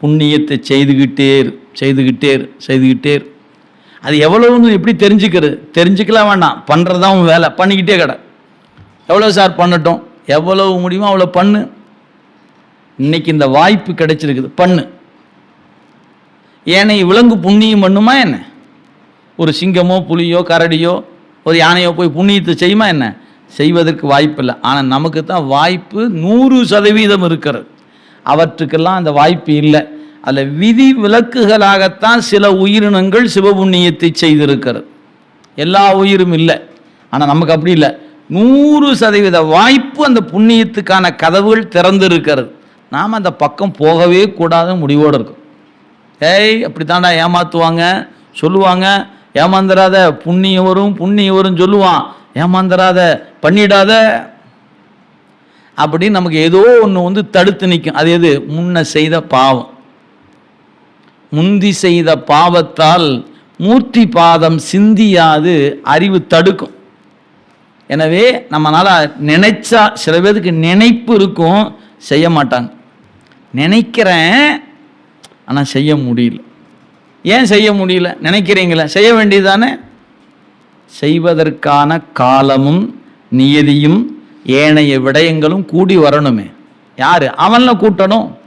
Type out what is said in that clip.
புண்ணியத்தை செய்துக்கிட்டே இரு செய்துக்கிட்டே இரு இரு அது எவ்வளவுன்னு எப்படி தெரிஞ்சுக்கிறது? தெரிஞ்சுக்கலாம் வேண்டாம் பண்ணுறது தான் உன் வேலை. பண்ணிக்கிட்டே கிட. எவ்வளோ சார் பண்ணட்டும்? எவ்வளவு முடியுமோ அவ்வளோ பண்ணு. இன்னைக்கு இந்த வாய்ப்பு கிடைச்சிருக்குது. பண்ணு. ஏனை விலங்கு புண்ணியம் பண்ணுமா என்ன? ஒரு சிங்கமோ புலியோ கரடியோ ஒரு யானையோ போய் புண்ணியத்தை செய்யுமா என்ன? செய்வதற்கு வாய்ப்பு இல்லை ஆனால் நமக்கு தான் வாய்ப்பு நூறு சதவீதம் இருக்கிறது. அவற்றுக்கெல்லாம் அந்த வாய்ப்பு இல்லை. அதில் விதி விலக்குகளாகத்தான் சில உயிரினங்கள் சிவபுண்ணியத்தை செய்திருக்கிறது. எல்லா உயிரும் இல்லை. ஆனால் நமக்கு அப்படி இல்லை. நூறு சதவீத வாய்ப்பு அந்த புண்ணியத்துக்கான கதவுகள் திறந்திருக்கிறது. நாம் அந்த பக்கம் போகவே கூடாத முடிவோடு இருக்கும். ஏய் அப்படி தாண்டா ஏமாத்துவாங்க? சொல்லுவாங்க. ஏமாந்துடாத புண்ணியம் வரும் புண்ணியம் வரும் சொல்லுவான். ஏமாந்துடாத பண்ணிடாத. அப்படின்னு நமக்கு ஏதோ ஒன்று வந்து தடுத்து நிற்கும் அது எது? முன்ன செய்த பாவம். முந்தி செய்த பாவத்தால் மூர்த்தி பாதம் சிந்தியாது அறிவு தடுக்கும். எனவே நம்மளால் நினைச்சா சில பேருக்கு நினைப்பு இருக்கும் செய்ய மாட்டாங்க. நினைக்கிறேன் ஆனால் செய்ய முடியல. ஏன் செய்ய முடியல? நினைக்கிறீங்களே செய்ய வேண்டியதானே செய்வதற்கான காலமும் நியதியும் ஏனைய விடயங்களும் கூடி வரணுமே. யார்? அவனில் கூட்டணும்.